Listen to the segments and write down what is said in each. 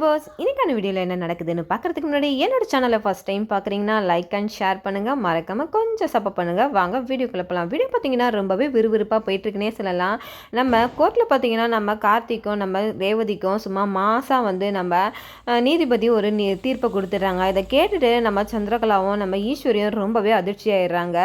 Viewers இன்னைக்கான வீடியோவில் என்ன நடக்குதுன்னு பார்க்கறதுக்கு முன்னாடி என்னோட சேனலை ஃபஸ்ட் டைம் பார்க்குறீங்கன்னா லைக் அண்ட் ஷேர் பண்ணுங்கள் மறக்காமல் கொஞ்சம் சப்போர்ட் பண்ணுங்கள் வாங்க வீடியோ கிளப்பலாம் வீடியோ பார்த்தீங்கன்னா ரொம்பவே விறுவிறுப்பாக போயிட்டுருக்குனே சொல்லலாம். நம்ம கோர்ட்டில் பார்த்தீங்கன்னா நம்ம கார்த்திக்கும் நம்ம ரேவதிக்கும் சும்மா மாதம் வந்து நம்ம நீதிபதி ஒரு நீ தீர்ப்பை கொடுத்துட்றாங்க. இதை கேட்டுட்டு நம்ம சந்திரகலாவும் நம்ம ஈஸ்வரியும் ரொம்பவே அதிர்ச்சி ஆயிடுறாங்க.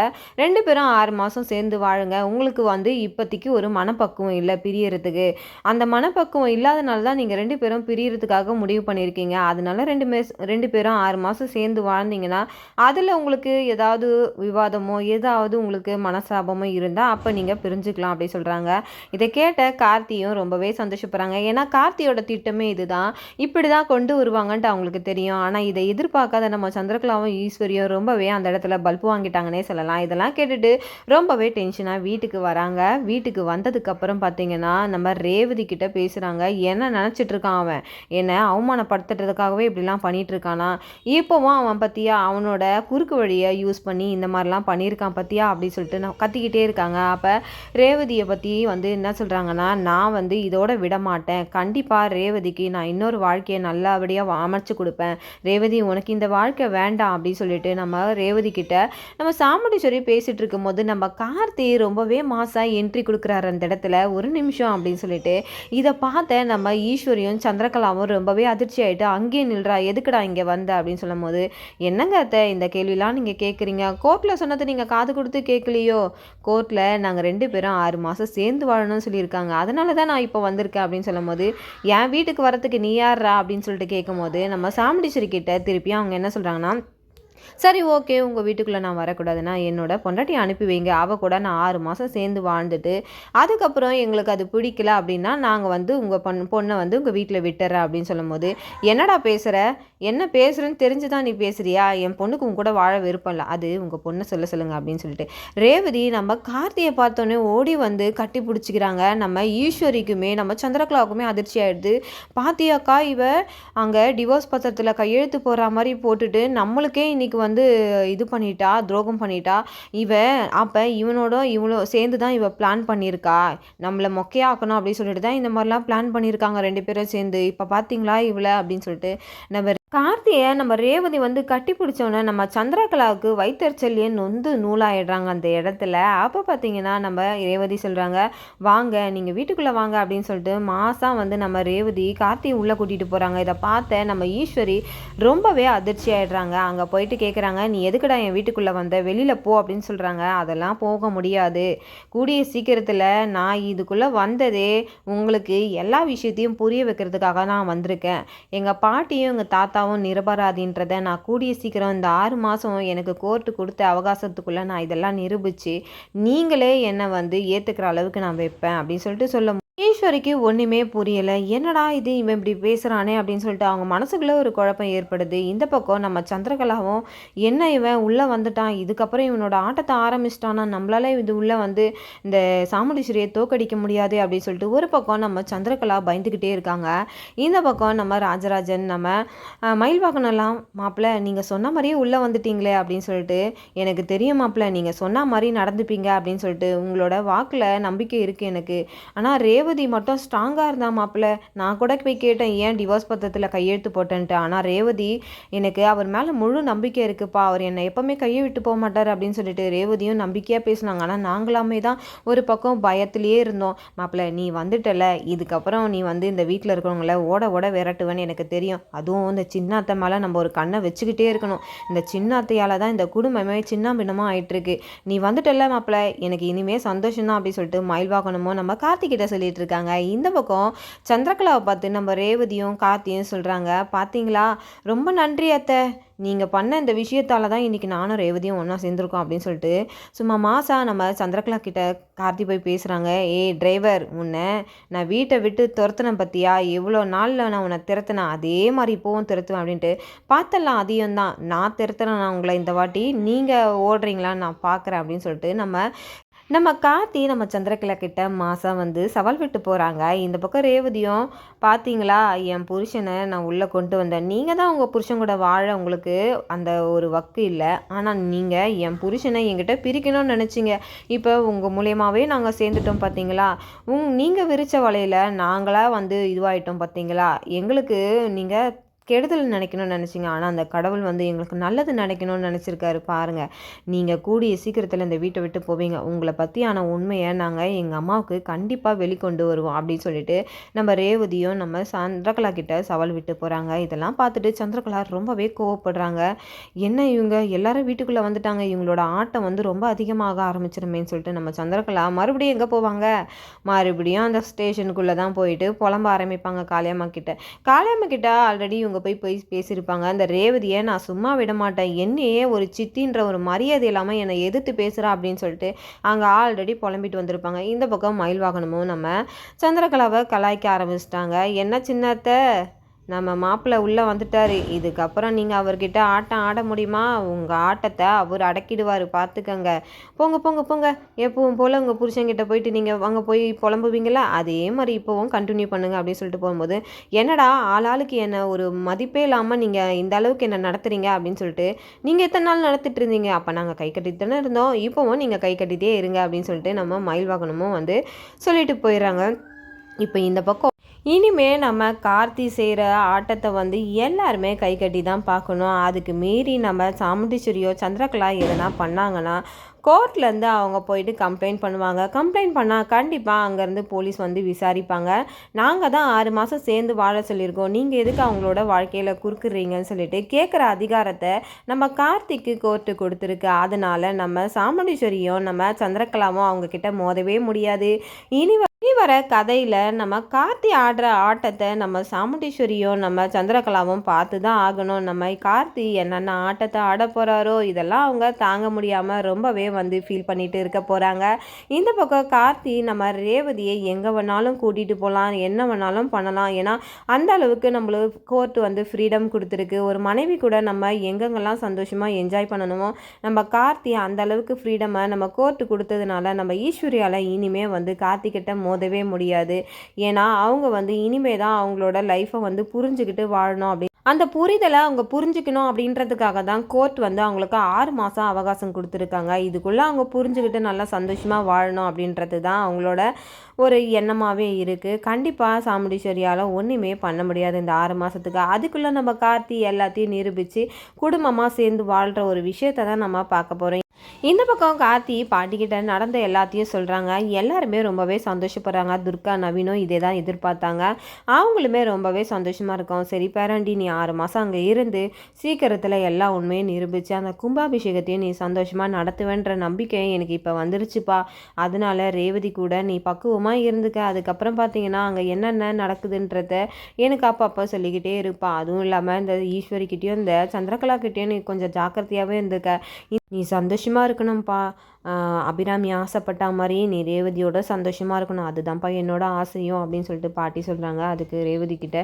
ரெண்டு பேரும் ஆறு மாதம் சேர்ந்து வாழுங்க. உங்களுக்கு வந்து இப்போதைக்கு ஒரு மனப்பக்குவம் இல்லை பிரியறதுக்கு. அந்த மனப்பக்குவம் இல்லாதனால தான் நீங்கள் ரெண்டு பேரும் பிரியறதுக்காக முடிவு பண்ணியிருக்கீங்க அதனால ரெண்டு மே ரெண்டு பேரும் ஆறு மாதம் சேர்ந்து வாழ்ந்தீங்கன்னா அதில் உங்களுக்கு ஏதாவது விவாதமோ ஏதாவது உங்களுக்கு மனசாபமோ இருந்தால் அப்போ நீங்கள் பிரிஞ்சுக்கலாம் அப்படி சொல்கிறாங்க இதை கேட்ட கார்த்தியும் ரொம்பவே சந்தோஷப்படுறாங்க. ஏன்னா கார்த்தியோட திட்டமே இதுதான். இப்படி தான் கொண்டு வருவாங்கன்ட்டு அவங்களுக்கு தெரியும். ஆனால் இதை எதிர்பார்க்காத நம்ம சந்திரகலாவும் ஈஸ்வரியும் ரொம்பவே அந்த இடத்துல பல்பு வாங்கிட்டாங்கன்னே சொல்லலாம். இதெல்லாம் கேட்டுட்டு ரொம்பவே டென்ஷனாக வீட்டுக்கு வராங்க. வீட்டுக்கு வந்ததுக்கப்புறம் பார்த்தீங்கன்னா நம்ம ரேவதி கிட்ட பேசுகிறாங்க என்ன நினச்சிட்ருக்கான் அவன்? என்ன அவமானப்படுத்துறதுக்காகவே இப்படிலாம் பண்ணிகிட்டு இருக்கானா இப்போவும் அவன் பற்றியா அவனோட குறுக்கு வழியை யூஸ் பண்ணி இந்த மாதிரிலாம் பண்ணியிருக்கான் பற்றியா அப்படின்னு சொல்லிட்டு நான் கத்திக்கிட்டே இருக்காங்க. அப்போ ரேவதியை பற்றி வந்து என்ன சொல்கிறாங்கன்னா நான் வந்து இதோட விட மாட்டேன் கண்டிப்பாக ரேவதிக்கு நான் இன்னொரு வாழ்க்கையை நல்லபடியாக அமைச்சு கொடுப்பேன். ரேவதி உனக்கு இந்த வாழ்க்கை வேண்டாம் அப்படின்னு சொல்லிட்டு நம்ம ரேவதி கிட்ட நம்ம சாமுண்டீஸ்வரி பேசிட்டு இருக்கும்போது நம்ம கார்த்தி ரொம்பவே மாசாக என்ட்ரி கொடுக்குறாரு அந்த இடத்துல. ஒரு நிமிஷம் அப்படின்னு சொல்லிட்டு இதை பார்த்த நம்ம ஈஸ்வரியும் சந்திரகலாவும் ரொம்பவே அதிர்ச்சி ஆகிட்டு அங்கேயே நில்றா எதுக்குடா இங்கே வந்த? அப்படின்னு சொல்லும் போது என்னங்க அத்தை இந்த கேள்விலாம் நீங்கள் கேட்குறீங்க கோர்ட்டில் சொன்னதை நீங்கள் காது கொடுத்து கேட்கலையோ கோர்ட்டில் நாங்கள் ரெண்டு பேரும் ஆறு மாதம் சேர்ந்து வாழணும்னு சொல்லியிருக்காங்க. அதனால தான் நான் இப்போ வந்திருக்கேன். அப்படின்னு சொல்லும் போது என் வீட்டுக்கு வரத்துக்கு நீ யாரா அப்படின்னு சொல்லிட்டு கேட்கும் போது நம்ம சாமுடிச்சரி கிட்ட திருப்பியும் அவங்க என்ன சொல்கிறாங்கன்னா சரி ஓகே உங்கள் வீட்டுக்குள்ளே நான் வரக்கூடாதுன்னா என்னோட பொண்டாட்டி அனுப்பி வைங்க. அவள் கூட நான் ஆறு மாதம் சேர்ந்து வாழ்ந்துட்டு அதுக்கப்புறம் எங்களுக்கு அது பிடிக்கல அப்படின்னா நாங்கள் வந்து உங்கள் பொண் பொண்ணை வந்து உங்கள் வீட்டில் விட்டுறேன் அப்படின்னு சொல்லும்போது என்னடா பேசுகிற என்ன பேசுகிறேன்னு தெரிஞ்சு தான் நீ பேசுகிறியா என் பொண்ணுக்கு உங்க கூட வாழ விருப்பம் இல்லை. அது உங்கள் பொண்ணை சொல்ல சொல்லுங்க அப்படின்னு சொல்லிட்டு ரேவதி நம்ம கார்த்தியை பார்த்தோன்னே ஓடி வந்து கட்டி பிடிச்சிக்கிறாங்க. நம்ம ஈஸ்வரிக்குமே நம்ம சந்திரகலாவுக்குமே அதிர்ச்சி ஆயிடுது. பாத்தியாக்கா இவ? அங்கே டிவோர்ஸ் பத்திரத்தில் கையெழுத்து போடுற மாதிரி போட்டுட்டு நம்மளுக்கே இன்னைக்கு வந்து இது பண்ணிட்டா துரோகம் பண்ணிட்டா இவ அப்போ இவனோட இவளோ சேர்ந்து தான் இவள் பிளான் பண்ணியிருக்கா. நம்மளை மொக்கையாக்கணும் அப்படின்னு சொல்லிட்டு தான் இந்த மாதிரிலாம் பிளான் பண்ணியிருக்காங்க ரெண்டு பேரும் சேர்ந்து. இப்போ பார்த்தீங்களா இவளை அப்படின்னு சொல்லிட்டு நம்ம கார்த்தியை நம்ம ரேவதி வந்து கட்டி பிடிச்சோன்னே நம்ம சந்திரகலாவுக்கு வைத்தறிச்சல்லையே நொந்து நூலாயிடுறாங்க அந்த இடத்துல. அப்போ பார்த்தீங்கன்னா நம்ம ரேவதி சொல்கிறாங்க வாங்க நீங்கள் வீட்டுக்குள்ளே வாங்க அப்படின்னு சொல்லிட்டு மாதம் வந்து நம்ம ரேவதி கார்த்தியை உள்ளே கூட்டிகிட்டு போகிறாங்க இதை பார்த்த நம்ம ஈஸ்வரி ரொம்பவே அதிர்ச்சி ஆகிடுறாங்க அங்கே போயிட்டு கேட்குறாங்க நீ எதுக்குடா என் வீட்டுக்குள்ளே வந்த? வெளியில் போ அப்படின்னு சொல்கிறாங்க அதெல்லாம் போக முடியாது. கூடிய சீக்கிரத்தில் நான் இதுக்குள்ளே வந்ததே உங்களுக்கு எல்லா விஷயத்தையும் புரிய வைக்கிறதுக்காக நான் வந்திருக்கேன். எங்கள் பாட்டியும் எங்கள் தாத்தா தாத்தாவும் நிரபராதின்றதை நான் கூடிய சீக்கிரம் இந்த ஆறு மாதம் எனக்கு கோர்ட்டு கொடுத்த அவகாசத்துக்குள்ளே நான் இதெல்லாம் நிரூபித்து நீங்களே என்னை வந்து ஏற்றுக்கிற அளவுக்கு நான் வைப்பேன் அப்படின்னு சொல்லிட்டு சொல்ல ஈஸ்வரிக்கு ஒன்றுமே புரியலை. என்னடா இது இவன் இப்படி பேசுகிறானே அப்படின்னு சொல்லிட்டு அவங்க மனசுக்குள்ளே ஒரு குழப்பம் ஏற்படுது. இந்த பக்கம் நம்ம சந்திரகலாவும் என்ன இவன் உள்ளே வந்துட்டான்? இதுக்கப்புறம் இவனோட ஆட்டத்தை ஆரம்பிச்சிட்டானா? நம்மளால இது உள்ளே வந்து இந்த சாமுண்டீஸ்வரியை தோக்கடிக்க முடியாது அப்படின்னு சொல்லிட்டு ஒரு பக்கம் நம்ம சந்திரகலா பயந்துக்கிட்டே இருக்காங்க. இந்த பக்கம் நம்ம ராஜராஜன் நம்ம மயில்வாகனெல்லாம் மாப்பிள்ளை நீங்கள் சொன்ன மாதிரியே உள்ளே வந்துட்டீங்களே அப்படின்னு சொல்லிட்டு எனக்கு தெரியும் மாப்பிள்ளை நீங்கள் சொன்ன மாதிரி நடந்துப்பீங்க அப்படின்னு சொல்லிட்டு உங்களோட வாக்கில் நம்பிக்கை இருக்குது எனக்கு. ஆனால் ரேவதி மட்டும் ஸ்ட்ராங்காக இருந்தா மாப்பிள்ள. நான் கூட போய் கேட்டேன் ஏன் டிவோர்ஸ் பத்திரத்தில் கையெழுத்து போட்டேன்ட்டு? ஆனால் ரேவதி எனக்கு அவர் மேலே முழு நம்பிக்கை இருக்குப்பா. அவர் என்னை எப்போவுமே கையை விட்டு போக மாட்டார் அப்படின்னு சொல்லிட்டு ரேவதியும் நம்பிக்கையாக பேசினாங்க. ஆனால் நாங்களாமே தான் ஒரு பக்கம் பயத்திலேயே இருந்தோம். மாப்பிள்ள நீ வந்துட்டல. இதுக்கப்புறம் நீ வந்து இந்த வீட்டில் இருக்கிறவங்கள ஓட ஓட விரட்டுவேன்னு எனக்கு தெரியும். அதுவும் இந்த சின்ன அத்தை மேலே நம்ம ஒரு கண்ணை வச்சுக்கிட்டே இருக்கணும். இந்த சின்ன அத்தையால் தான் இந்த குடும்பமே சின்ன பின்னமாக ஆயிட்டிருக்கு. நீ வந்துட்டல மாப்பிள்ள. எனக்கு இனிமே சந்தோஷம் தான் அப்படின்னு சொல்லிட்டு மயில்வாகனமோ நம்ம கார்த்திகிட்ட சொல்லிட்டு இருக்காங்க இந்த பக்கம் சந்திரகலாவை பார்த்து நம்ம ரேவதியும் கார்த்தியும் சொல்கிறாங்க பார்த்தீங்களா ரொம்ப நன்றி அத்தை. நீங்கள் பண்ண இந்த விஷயத்தால் தான் இன்றைக்கி நானும் ரேவதியும் ஒன்றா சேர்ந்துருக்கோம் அப்படின்னு சொல்லிட்டு சும்மா மாசா நம்ம சந்திரகலா கிட்ட கார்த்தி போய் பேசுகிறாங்க ஏ டிரைவர் உன்னை நான் வீட்டை விட்டு துரத்துனேன் பற்றியா எவ்வளோ நாளில் நான் உன்னை திறத்தினேன்? அதே மாதிரி இப்போவும் திறத்துவேன் அப்படின்ட்டு. பார்த்தலாம் அதிகம் தான். நான் திறத்துறேன் நான் உங்களை இந்த வாட்டி. நீங்கள் ஓடுறீங்களான்னு நான் பார்க்குறேன் அப்படின்னு சொல்லிட்டு நம்ம நம்ம கார்த்தி நம்ம சந்திரகிழக்கிட்ட மாதம் வந்து சவால் விட்டு போகிறாங்க இந்த பக்கம் ரேவதியும் பார்த்தீங்களா என் புருஷனை நான் உள்ளே கொண்டு வந்தேன். நீங்கள் தான் உங்கள் புருஷன் கூட வாழ உங்களுக்கு அந்த ஒரு வக்கு இல்லை. ஆனால் நீங்கள் என் புருஷனை என்கிட்ட பிரிக்கணும்னு நினச்சிங்க. இப்போ உங்கள் மூலியமாகவே நாங்கள் சேர்ந்துட்டோம் பார்த்தீங்களா உங் நீங்கள் விரித்த வலையில் நாங்களாக வந்து இதுவாகிட்டோம் பார்த்தீங்களா எங்களுக்கு நீங்கள் கெடுதல் நினைக்கணும்னு நினச்சிங்க. ஆனால் அந்த கடவுள் வந்து எங்களுக்கு நல்லது நினைக்கணும்னு நினச்சிருக்காரு. பாருங்கள் நீங்கள் கூடிய சீக்கிரத்தில் இந்த வீட்டை விட்டு போவீங்க. உங்களை பற்றியான உண்மையை நாங்கள் எங்கள் அம்மாவுக்கு கண்டிப்பாக வெளிக்கொண்டு வருவோம் அப்படின்னு சொல்லிட்டு நம்ம ரேவதியும் நம்ம சந்திரகலா கிட்ட சவால் விட்டு போகிறாங்க இதெல்லாம் பார்த்துட்டு சந்திரகலா ரொம்பவே கோவப்படுறாங்க. என்ன இவங்க? எல்லாரும் வீட்டுக்குள்ளே வந்துட்டாங்க. இவங்களோட ஆட்டம் வந்து ரொம்ப அதிகமாக ஆரம்பிச்சிருமேன்னு சொல்லிட்டு நம்ம சந்திரகலா மறுபடியும் எங்கே போவாங்க? மறுபடியும் அந்த ஸ்டேஷனுக்குள்ளே தான் போயிட்டு புலம்ப ஆரம்பிப்பாங்க. காளியம்மா கிட்ட. காளியம்மா கிட்ட ஆல்ரெடி இவங்க போய் போய் பேசியிருப்பாங்க. அந்த ரேவதியை நான் சும்மா விட மாட்டேன். என்னையே ஒரு சித்தின்ற ஒரு மரியாதை இல்லாமல் என்னை எதிர்த்து பேசுகிறா அப்படின்னு சொல்லிட்டு அங்கே ஆல்ரெடி புலம்பிட்டு வந்திருப்பாங்க. இந்த பக்கம் மயில் வாகனமும் நம்ம சந்திரகலாவை கலாய்க்க ஆரம்பிச்சிட்டாங்க. என்ன சின்னத்தை? நம்ம மாப்பிள்ளை உள்ளே வந்துட்டார். இதுக்கப்புறம் நீங்கள் அவர்கிட்ட ஆட்டம் ஆட முடியுமா? உங்கள் ஆட்டத்தை அவர் அடக்கிடுவார். பார்த்துக்கங்க போங்க போங்க போங்க. எப்பவும் போல் உங்கள் புருஷங்கிட்ட போயிட்டு நீங்கள் அங்கே போய் புலம்புவீங்களா அதே மாதிரி இப்போவும் கண்டினியூ பண்ணுங்க அப்படின்னு சொல்லிட்டு போகும்போது என்னடா ஆளாளுக்கு என்ன ஒரு மதிப்பே இல்லாமல் நீங்கள் இந்த அளவுக்கு என்ன நடத்துறீங்க? அப்படின்னு சொல்லிட்டு நீங்கள் எத்தனை நாள் நடத்திட்டு இருந்தீங்க? அப்போ நாங்கள் கை கட்டிட்டு தானே இருந்தோம். இப்போவும் நீங்கள் கை கட்டிகிட்டே இருங்க அப்படின்னு சொல்லிட்டு நம்ம மயில் வாகனமும் வந்து சொல்லிட்டு போயிடுறாங்க. இப்போ இந்த பக்கம் இனிமே நம்ம கார்த்தி செய்கிற ஆட்டத்தை வந்து எல்லாருமே கை கட்டி தான் பார்க்கணும். அதுக்கு மீறி நம்ம சாமுண்டீஸ்வரியோ சந்திரகலா எதனா பண்ணாங்கன்னா கோர்ட்லேருந்து அவங்க போயிட்டு கம்ப்ளைண்ட் பண்ணுவாங்க. கம்ப்ளைண்ட் பண்ணால் கண்டிப்பாக அங்கேருந்து போலீஸ் வந்து விசாரிப்பாங்க. நாங்கள் தான் ஆறு மாதம் சேர்ந்து வாழ சொல்லியிருக்கோம். நீங்கள் எதுக்கு அவங்களோட வாழ்க்கையில் குறுக்குறீங்கன்னு சொல்லிட்டு கேட்குற அதிகாரத்தை நம்ம கார்த்திக்கு கோர்ட்டு கொடுத்துருக்கு. அதனால் நம்ம சாமுண்டீஸ்வரியும் நம்ம சந்திரகலாவும் அவங்கக்கிட்ட மோதவே முடியாது. இனி வர கதையில் நம்ம கார்த்தி ஆடுற ஆட்டத்தை நம்ம சாமுண்டீஸ்வரியும் நம்ம சந்திரகலாவும் பார்த்து தான் ஆகணும். நம்ம கார்த்தி என்னென்ன ஆட்டத்தை ஆட போகிறாரோ இதெல்லாம் அவங்க தாங்க முடியாமல் ரொம்பவே வந்து ஃபீல் பண்ணிட்டு இருக்க போகிறாங்க இந்த பக்கம் கார்த்தி நம்ம ரேவதியை எங்கே வேணாலும் கூட்டிகிட்டு போகலாம் என்ன வேணாலும் பண்ணலாம். ஏன்னா அந்த அளவுக்கு நம்மளுக்கு கோர்ட் வந்து ஃப்ரீடம் கொடுத்துருக்கு. ஒரு மனைவி கூட நம்ம எங்கெங்கெல்லாம் சந்தோஷமாக என்ஜாய் பண்ணணுமோ நம்ம கார்த்தி அந்த அளவுக்கு ஃப்ரீடமை நம்ம கோர்ட்டு கொடுத்ததுனால நம்ம ஈஸ்வரியால் இனிமே வந்து கார்த்திக்கிட்ட மோதவே முடியாது. ஏன்னா அவங்க வந்து இனிமே தான் அவங்களோட லைஃப்பை வந்து புரிஞ்சுக்கிட்டு வாழணும் அப்படின்னு அந்த புரிதலை அவங்க புரிஞ்சுக்கணும் அப்படின்றதுக்காக தான் கோர்ட் வந்து அவங்களுக்கு ஆறு மாதம் அவகாசம் கொடுத்துருக்காங்க. இதுக்குள்ளே அவங்க புரிஞ்சுக்கிட்டு நல்லா சந்தோஷமாக வாழணும் அப்படின்றது தான் அவங்களோட ஒரு எண்ணமாகவே இருக்குது கண்டிப்பாக சாமுண்டீஸ்வரியால் ஒன்றுமே பண்ண முடியாது இந்த ஆறு மாதத்துக்கு அதுக்குள்ளே நம்ம கார்த்தி எல்லாத்தையும் நிரூபித்து குடும்பமாக சேர்ந்து வாழ்கிற ஒரு விஷயத்தை தான் நம்ம பார்க்க போகிறோம் இந்த பக்கம் கார்த்தி பாட்டிக்கிட்ட நடந்த எல்லாத்தையும் சொல்கிறாங்க எல்லாருமே ரொம்பவே சந்தோஷப்படுறாங்க. துர்கா நவீனும் இதே தான் எதிர்பார்த்தாங்க. அவங்களுமே ரொம்பவே சந்தோஷமாக இருக்கும். சரி பேரண்டி நீ ஆறு மாதம் அங்கே இருந்து சீக்கிரத்தில் எல்லா உண்மையும் நிரூபித்து அந்த கும்பாபிஷேகத்தையும் நீ சந்தோஷமாக நடத்துவேன்ற நம்பிக்கை எனக்கு இப்போ வந்துருச்சுப்பா. அதனால ரேவதி கூட நீ பக்குவமாக இருந்துக்க. அதுக்கப்புறம் பார்த்தீங்கன்னா அங்கே என்னென்ன நடக்குதுன்றத எனக்கு அப்பப்போ சொல்லிக்கிட்டே இருப்பா. அதுவும் இல்லாமல் இந்த ஈஸ்வரிக்கிட்டேயும் இந்த சந்திரகலாக்கிட்டேயும் நீ கொஞ்சம் ஜாக்கிரதையாகவே இருந்துக்க. நீ சந்தோஷமாக இருக்கணும்ப்பா அபிராமி ஆசைப்பட்ட மாதிரி நீ ரேவதியோட சந்தோஷமாக இருக்கணும். அதுதான்ப்பா என்னோட ஆசையும் அப்படின்னு சொல்லிட்டு பாட்டி சொல்கிறாங்க அதுக்கு ரேவதி கிட்ட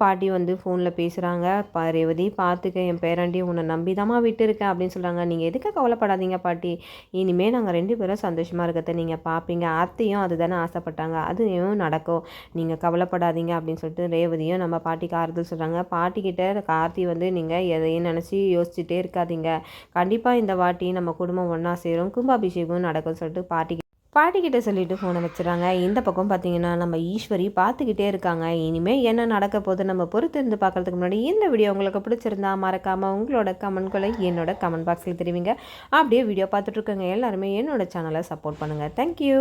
பாட்டி வந்து ஃபோனில் பேசுகிறாங்க பா ரேவதி பார்த்துக்க என் பேரண்டி உன்னை நம்பி தாம்மா விட்டுருக்கேன் அப்படின்னு சொல்கிறாங்க நீங்கள் எதுக்கு கவலைப்படாதீங்க பாட்டி. இனிமேல் நாங்கள் ரெண்டு பேரும் சந்தோஷமாக இருக்கிறத நீங்கள் பார்ப்பீங்க அத்தையும் அதுதானே ஆசைப்பட்டாங்க. அதுவும் நடக்கும். நீங்கள் கவலைப்படாதீங்க அப்படின்னு சொல்லிட்டு ரேவதியும் நம்ம பாட்டிக்கு ஆறுதல் சொல்கிறாங்க பாட்டிக்கிட்ட கார்த்தி வந்து நீங்கள் எதையும் நினச்சி யோசிச்சுட்டே இருக்காதீங்க. கண்டிப்பாக இந்த வாட்டி நம்ம குடும்பம் ஒன்றா சேரும். கும்பாபிஷேகம் நடக்கும்னு சொல்லிட்டு பாட்டி பாட்டிக்கிட்ட சொல்லிட்டு ஃபோனை வச்சுறாங்க இந்த பக்கம் பார்த்தீங்கன்னா நம்ம ஈஸ்வரி பார்த்துக்கிட்டே இருக்காங்க. இனிமேல் என்ன நடக்க போது நம்ம பொறுத்து இருந்து பார்க்கறதுக்கு முன்னாடி இந்த வீடியோ உங்களுக்கு பிடிச்சிருந்தா மறக்காமல் உங்களோட கமெண்ட்களை என்னோட கமெண்ட் பாக்ஸில் தெரிவிங்க. அப்படியே வீடியோ பார்த்துட்ருக்கோங்க எல்லாருமே என்னோட சேனலை சப்போர்ட் பண்ணுங்கள் தேங்க்யூ